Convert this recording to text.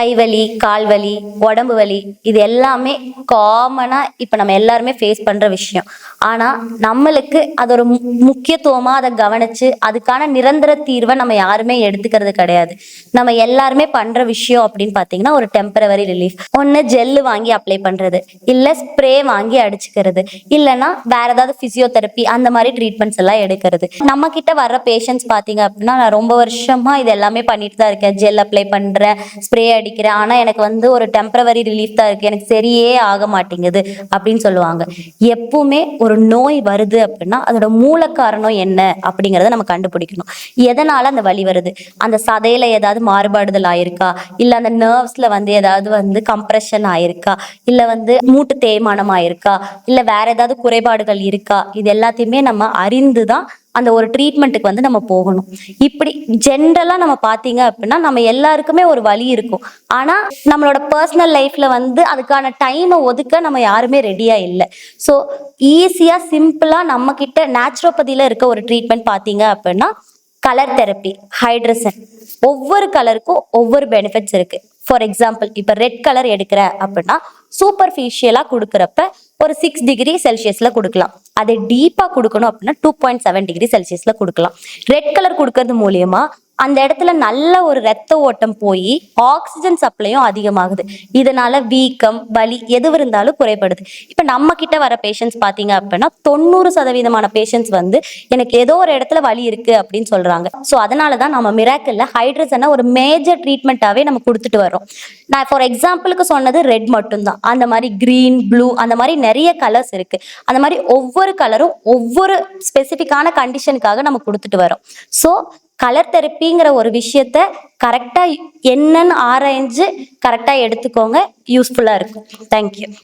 கைவலி கால்வலி உடம்பு வலி இது எல்லாமே காமனா இப்ப நம்ம எல்லாருமே ஃபேஸ் பண்ற விஷயம். ஆனா நம்மளுக்கு அது ஒரு மு- முக்கியத்துவமா அதை கவனிச்சு அதுக்கான நிரந்தர தீர்வை நம்ம யாருமே எடுத்துக்கிறது கிடையாது. நம்ம எல்லாருமே பண்ற விஷயம் அப்படின்னு பாத்தீங்கன்னா ஒரு டெம்பரவரி ரிலீஃப் ஒண்ணு ஜெல்லு வாங்கி அப்ளை பண்றது. இல்ல ஸ்ப்ரே வாங்கி அடிச்சுக்கிறது. இல்லைன்னா வேற ஏதாவது பிசியோதெரப்பி அந்த மாதிரி ட்ரீட்மெண்ட்ஸ் எல்லாம் எடுக்கிறது. நம்ம கிட்ட வர்ற பேஷண்ட்ஸ் பாத்தீங்க அப்படின்னா நான் ரொம்ப வருஷமா இது எல்லாமே பண்ணிட்டு தான் இருக்கேன். ஜெல் அப்ளை பண்றேன் ஸ்ப்ரே அடிக்கிறேன் ஆனா எனக்கு வந்து ஒரு டெம்பரவரி ரிலீஃப் தான் இருக்கு. எனக்கு சரியே ஆக மாட்டேங்குது அப்படின்னு சொல்லுவாங்க. எப்பவுமே ஒரு நோய் வருது அப்படின்னா அதோட மூல காரணம் என்ன அப்படிங்கறத நம்ம கண்டுபிடிக்கணும். எதனால அந்த வலி வருது? அந்த சதையில ஏதாவது மாறுபாடுதல் ஆயிருக்கா? இல்ல அந்த நர்வ்ஸ்ல வந்து ஏதாவது வந்து கம்ப்ரெஷன் ஆயிருக்கா? இல்ல வந்து மூட்டு தேய்மானம் ஆயிருக்கா? இல்ல வேற ஏதாவது குறைபாடுகள் இருக்கா? இது எல்லாத்தையுமே நம்ம அறிந்து தான் அந்த ஒரு ட்ரீட்மெண்ட்டுக்கு வந்து நம்ம போகணும். இப்படி ஜென்ரலாக நம்ம பார்த்தீங்க அப்படின்னா நம்ம எல்லாருக்குமே ஒரு வழி இருக்கும். ஆனால் நம்மளோட பர்சனல் லைஃப்பில் வந்து அதுக்கான டைமை ஒதுக்க நம்ம யாருமே ரெடியாக இல்லை. ஸோ ஈஸியாக சிம்பிளாக நம்ம நேச்சுரோபதியில் இருக்க ஒரு ட்ரீட்மெண்ட் பார்த்தீங்க அப்படின்னா கலர் தெரப்பி ஹைட்ரசன் ஒவ்வொரு கலருக்கும் ஒவ்வொரு பெனிஃபிட்ஸ் இருக்கு. ஃபார் எக்ஸாம்பிள் இப்போ ரெட் கலர் எடுக்கிற அப்படின்னா சூப்பர்ஃபிஷியலாக கொடுக்குறப்ப ஒரு சிக்ஸ் டிகிரி செல்சியஸில் கொடுக்கலாம். அதை டீப்பாக கொடுக்கணும் அப்படின்னா டூ பாயிண்ட் செவன் டிகிரி செல்சியஸில் கொடுக்கலாம். ரெட் கலர் கொடுக்கறது மூலியமா அந்த இடத்துல நல்ல ஒரு ரத்த ஓட்டம் போய் ஆக்சிஜன் சப்ளையும் அதிகமாகுது. இதனால வீக்கம் வலி எது இருந்தாலும் குறைபடுது. இப்போ நம்ம கிட்ட வர பேஷண்ட்ஸ் பார்த்தீங்க அப்படின்னா தொண்ணூறு சதவீதமான பேஷண்ட்ஸ் வந்து எனக்கு ஏதோ ஒரு இடத்துல வலி இருக்கு அப்படின்னு சொல்றாங்க. ஸோ அதனால தான் நம்ம மிராக்கல்ல ஹைட்ரஜனை ஒரு மேஜர் ட்ரீட்மெண்ட்டாவே நம்ம கொடுத்துட்டு வரோம் நான் ஃபார் எக்ஸாம்பிளுக்கு சொன்னது ரெட் மட்டும்தான். அந்த மாதிரி கிரீன் ப்ளூ அந்த மாதிரி நிறைய கலர்ஸ் இருக்கு. அந்த மாதிரி ஒவ்வொரு கலரும் ஒவ்வொரு ஸ்பெசிஃபிக்கான கண்டிஷனுக்காக நம்ம கொடுத்துட்டு வரோம் ஸோ கலர் தெரப்பிங்கிற ஒரு விஷயத்த கரெக்டாக என்னன்னு ஆராய்ஞ்சு கரெக்டாக எடுத்துக்கோங்க. யூஸ்ஃபுல்லாக இருக்கும். தேங்க்யூ